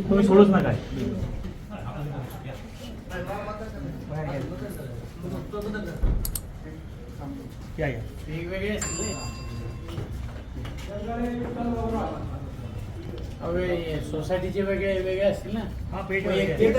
तुम्ही सोडूच नका या या सोसायटीचे वेगळे वेगळे असतील ना हा पेट वैयक्तिक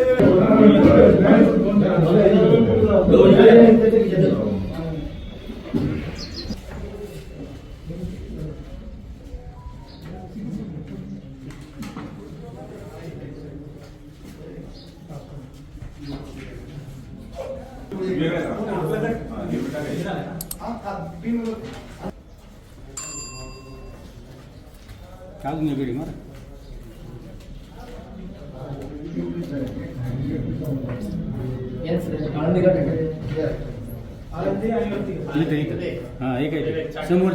अजून एक वेळी मारा इथं इथं हां एक आहे समोर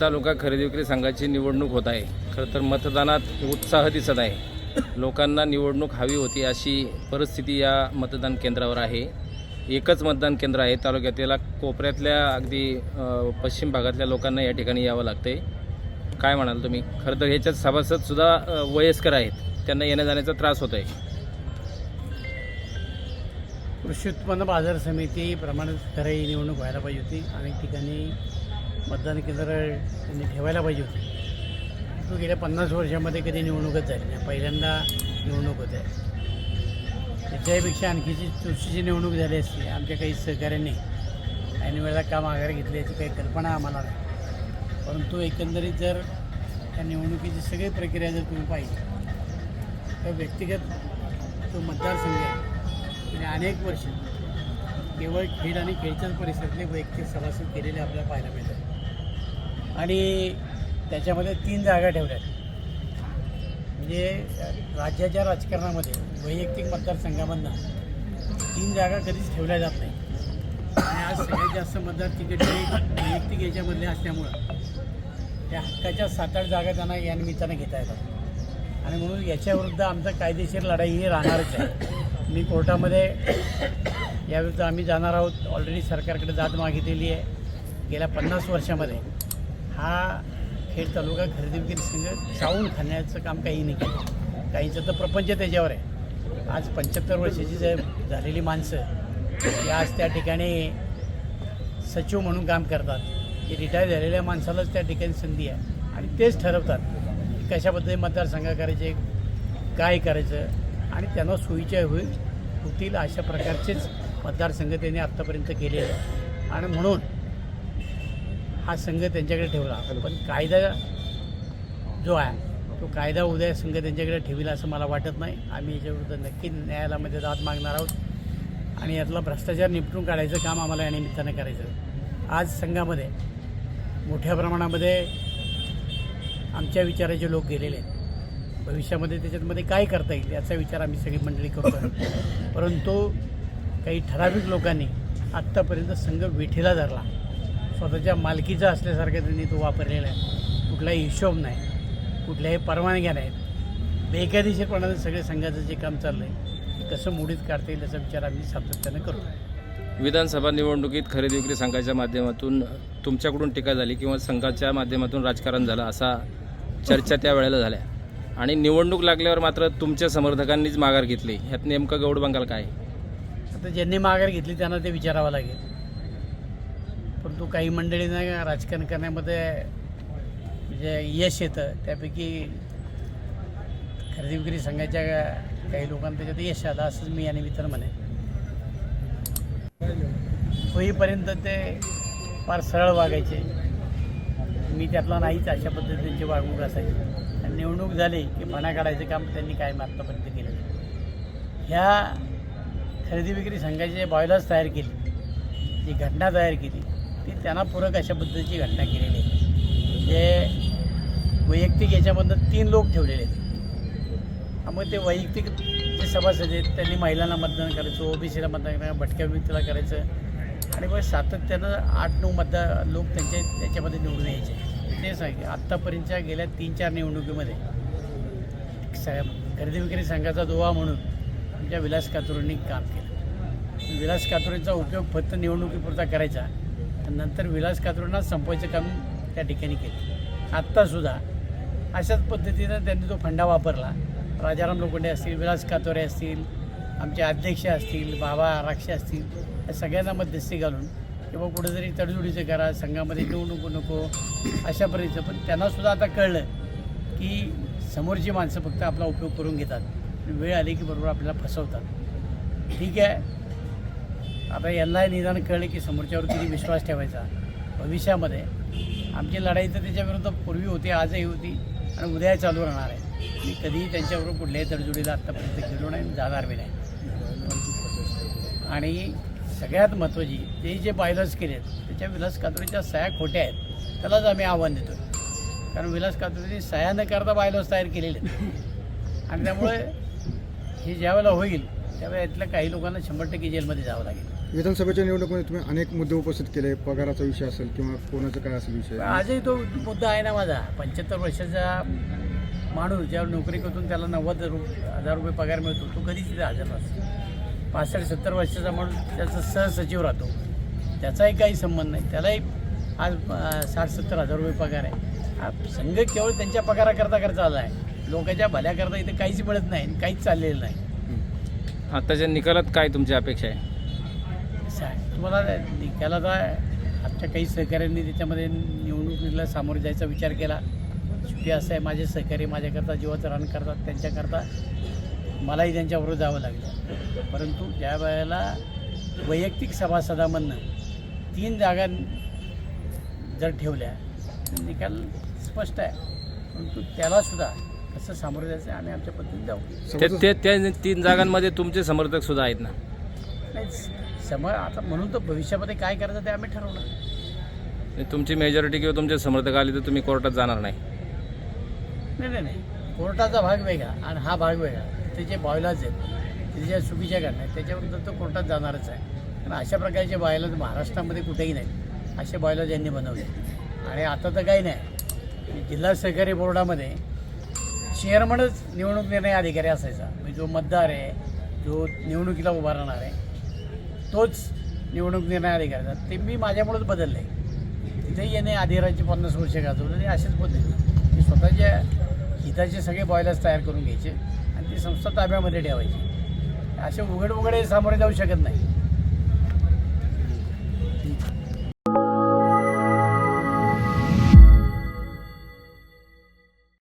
तालुका खरेदी विक्री संघाची निवडणूक होत आहे. खरं तर मतदानात उत्साह दिसत आहे. लोकांना निवडणूक हवी होती अशी परिस्थिती या मतदान केंद्रावर आहे. एकच मतदान केंद्र आहे. तालुक्यातल्या कोपऱ्यातल्या अगदी पश्चिम भागातल्या लोकांना या ठिकाणी यावं लागतंय. काय म्हणाल तुम्ही? खरं तर ह्याच्यात सभासदसुद्धा वयस्कर आहेत. त्यांना येण्या जाण्याचा त्रास होत आहे कृषी उत्पन्न बाजार समितीप्रमाणे खरं ही निवडणूक व्हायला पाहिजे होती. अनेक ठिकाणी मतदान केंद्र त्यांनी ठेवायला पाहिजे होती. तो गेल्या पन्नास वर्षामध्ये कधी निवडणूकच झाली नाही. पहिल्यांदा निवडणूक आहे त्याच्यापेक्षा आणखीची चुरशीची निवडणूक झाली असती आमच्या काही सहकाऱ्यांनी ऐन वेळेला काम आघार घेतली याची काही कल्पना आम्हाला नाही. परंतु एकंदरीत जर त्या निवडणुकीची सगळी प्रक्रिया जर तुम्ही पाहिली तर व्यक्तिगत तो मतदारसंघ आहे. आणि अनेक वर्ष केवळ खेळ आणि खेळच्याच परिसरातले वैयक्तिक सभासद केलेले आपल्याला पाहायला मिळतात. आणि त्याच्यामध्ये तीन जागा ठेवल्यात. म्हणजे राज्याच्या राजकारणामध्ये वैयक्तिक मतदारसंघामधनं तीन जागा कधीच ठेवल्या जात नाही आणि आज सगळ्यात जास्त मतदार तिकीट वैयक्तिक याच्यामधले असल्यामुळं त्या हक्काच्या सात आठ जागा त्यांना या निमित्तानं घेता येतात. आणि म्हणून याच्याविरुद्ध आमचा कायदेशीर लढाई ही राहणारच आहे. मी कोर्टामध्ये याविरुद्ध आम्ही जाणार आहोत. ऑलरेडी सरकारकडे जात मागितलेली आहे. गेल्या पन्नास वर्षामध्ये हा खेड तालुका खरेदी विक्री संघ चावून खाण्याचं काम काही नाही केलं. काहींचं तर प्रपंच त्याच्यावर आहे. आज पंच्याहत्तर वर्षाची जे झालेली माणसं या आज त्या ठिकाणी सचिव म्हणून काम करतात. की रिटायर झालेल्या माणसालाच त्या ठिकाणी संधी आहे. आणि तेच ठरवतात की कशा पद्धतीने मतदारसंघ करायचे काय करायचं. आणि त्यांना सोयीच्या होईल होतील अशा प्रकारचेच मतदारसंघ त्यांनी आत्तापर्यंत केलेलं आहे. आणि म्हणून हा संघ त्यांच्याकडे ठेवला. पण कायदा जो आहे तो कायदा उद्या संघ त्यांच्याकडे ठेवील असं मला वाटत नाही. आम्ही याच्याविरुद्ध नक्की न्यायालयामध्ये दाद मागणार आहोत. आणि यातला भ्रष्टाचार निपटून काढायचं काम आम्हाला या निमित्तानं करायचं आज संघामध्ये मोठ्या प्रमाणामध्ये आमच्या विचाराचे लोक गेलेले आहेत. भविष्यामध्ये त्याच्यामध्ये काय करता येईल याचा विचार आम्ही सगळी मंडळी करतो परंतु काही ठराविक लोकांनी आत्तापर्यंत संघ विठीला धरला. स्वतःच्या मालकीचा असल्यासारखा त्यांनी तो वापरलेला आहे. कुठलाही हिशोब नाही. कुठल्याही परवानग्या नाहीत. बेकायदेशीरपणाने सगळे संघाचं जे काम चाललं आहे ते कसं मोडीत काढता येईल याचा विचार आम्ही सातत्यानं करतो विधानसभा निवडणुकीत खरेदी विक्री संघाच्या माध्यमातून तुमच्याकडून टीका झाली किंवा संघाच्या माध्यमातून राजकारण झालं असा चर्चा त्या वेळेला झाल्या. आणि निवडणूक लागल्यावर मात्र तुमच्या समर्थकांनीच माघार घेतली. ह्यात नेमकं गौड बंगाल काय? आता ज्यांनी माघार घेतली त्यांना ते विचारावं लागेल. परंतु काही मंडळींना राजकारण करण्यामध्ये म्हणजे यश येतं. त्यापैकी खरेदी विक्री संघाच्या काही लोकांना त्याच्यात यश आलं असंच मी या निमित्तानं म्हणेन. होईपर्यंत ते फार सरळ वागायचे. मी त्यातला नाहीच अशा पद्धतीने वागणूक असायची. आणि निवडणूक झाली की म्हणा काढायचं काम त्यांनी कायम आत्तापर्यंत केलं ह्या खरेदी विक्री संघाचे जे बॉयलर्स तयार केली जी घटना तयार केली ती त्यांना पूरक अशा पद्धतीची घटना केलेली आहे. जे वैयक्तिक याच्यामधनं तीन लोक ठेवलेले आहेत. मग ते वैयक्तिक जे सभासद आहेत त्यांनी महिलांना मतदान करायचं ओबीसीला मतदान करायचं भटक्या व्यक्तीला करायचं आणि मग सातत्यानं आठ नऊ मतदार लोक त्यांच्या त्याच्यामध्ये निवडून यायचे. ते सांगे आत्तापर्यंतच्या गेल्या तीन चार निवडणुकीमध्ये स खरेदी विक्री संघाचा दुवा म्हणून आमच्या विलास कातुरांनी काम केलं. विलास कातुरेचा उपयोग फक्त निवडणुकीपुरता करायचा आणि नंतर विलास कातुरांना संपवायचं काम त्या ठिकाणी केलं. आत्तासुद्धा अशाच पद्धतीनं त्यांनी तो फंडा वापरला. राजाराम लोखंडे असतील विलास कातोरे असतील आमचे अध्यक्ष असतील बाबा आराक्षे असतील या सगळ्यांना मध्यस्थी घालून किंवा कुठेतरी तडजोडीचं करा संघामध्ये निवडणूक नको नको अशा पद्धतीचं. पण त्यांनासुद्धा आता कळलं की समोरची माणसं फक्त आपला उपयोग करून घेतात. वेळ आली की बरोबर आपल्याला फसवतात. ठीक आहे. आता यांना निदान कळलं की समोरच्यावर किती विश्वास ठेवायचा. भविष्यामध्ये आमची लढाई तर त्याच्याविरुद्ध पूर्वी होती आजही होती आणि उद्या चालू राहणार आहे. मी कधीही त्यांच्याबरोबर कुठल्याही तडजोडीला आत्तापर्यंत गेलो नाही आणि जाणार बी नाही. आणि सगळ्यात महत्त्वाची ते जे बायलॉज आहेत त्याच्या विलास कातुरीच्या सह्या खोट्या आहेत. त्यालाच आम्ही आव्हान देतो कारण विलास कातुरीने सह्या न करता बायलॉज तयार केलेले आहेत. आणि त्यामुळे हे ज्यावेळेला होईल त्यावेळेला यातल्या काही लोकांना शंभर टक्के जेलमध्ये जावं लागेल. विधानसभेच्या निवडणुकीमध्ये तुम्ही अनेक मुद्दे उपस्थित केले पगाराचा विषय असेल किंवा कोणाचा काय असेल विषय? आजही तो मुद्दा आहे ना माझा. पंच्याहत्तर वर्षाचा माणूस ज्यावेळी नोकरी करतून त्याला नव्वद हजार रुपये पगार मिळतो तो कधीच तिथे हजर नसतो. पासष्ट सत्तर वर्षाचा माणूस त्याचा सहसचिव राहतो. त्याचाही काही संबंध नाही. त्यालाही आज साठ सत्तर हजार रुपये पगार आहे. हा संघ केवळ त्यांच्या पगाराकरता करता आला आहे. लोकांच्या भल्याकरता इथे काहीच मिळत नाही आणि काहीच चाललेलं नाही. आत्ताच्या निकालात काय तुमची अपेक्षा आहे? आहे तुम्हाला निकालात आमच्या काही सहकाऱ्यांनी त्याच्यामध्ये निवडणुकीला सामोरे जायचा विचार केला. शेवटी असं आहे माझे सहकारी माझ्याकरता जीवाचं रान करतात त्यांच्याकरता मलाही त्यांच्याबरोबर जावं लागलं. परंतु ज्या वेळेला वैयक्तिक सभासदामधनं तीन जागा जर ठेवल्या तर निकाल स्पष्ट आहे. परंतु त्यालासुद्धा कसं सामोरं जायचं आम्ही आमच्या पद्धतीने जाऊ. ते ते त्या तीन जागांमध्ये तुमचे समर्थक सुद्धा आहेत ना? नाही समोर आता म्हणून तर भविष्यामध्ये काय करायचं ते आम्ही ठरवलं तुमची मेजॉरिटी किंवा तुमचे समर्थक आले तर तुम्ही कोर्टात जाणार नाही. नाही नाही नाही. कोर्टाचा भाग वेगळा आणि हा भाग वेगळा. तिथे जे बॉयलाज आहेत तिथे ज्या चुकीच्या घटना आहेत त्याच्याविरुद्ध तो कोर्टात जाणारच आहे. आणि अशा प्रकारचे बॉयलाज महाराष्ट्रामध्ये कुठेही नाही असे बॉयलाज यांनी बनवले. आणि आता तर काही नाही. जिल्हा सहकारी बोर्डामध्ये चेअरमनच निवडणूक निर्णय अधिकारी असायचा. म्हणजे जो मतदार आहे जो निवडणुकीला उभा राहणार आहे तोच निवडणूक निर्णय अधिकारी ते मी माझ्यामुळेच बदललं आहे तिथेही याने अधिराची पन्नास वर्ष गाजवलं आणि असेच पद्धती. ते स्वतःच्या हिताचे सगळे बॉयलर्स तयार करून घ्यायचे आणि ती संस्था ताब्यामध्ये ठेवायची. असे उघड उघडे सामोरे जाऊ शकत नाही.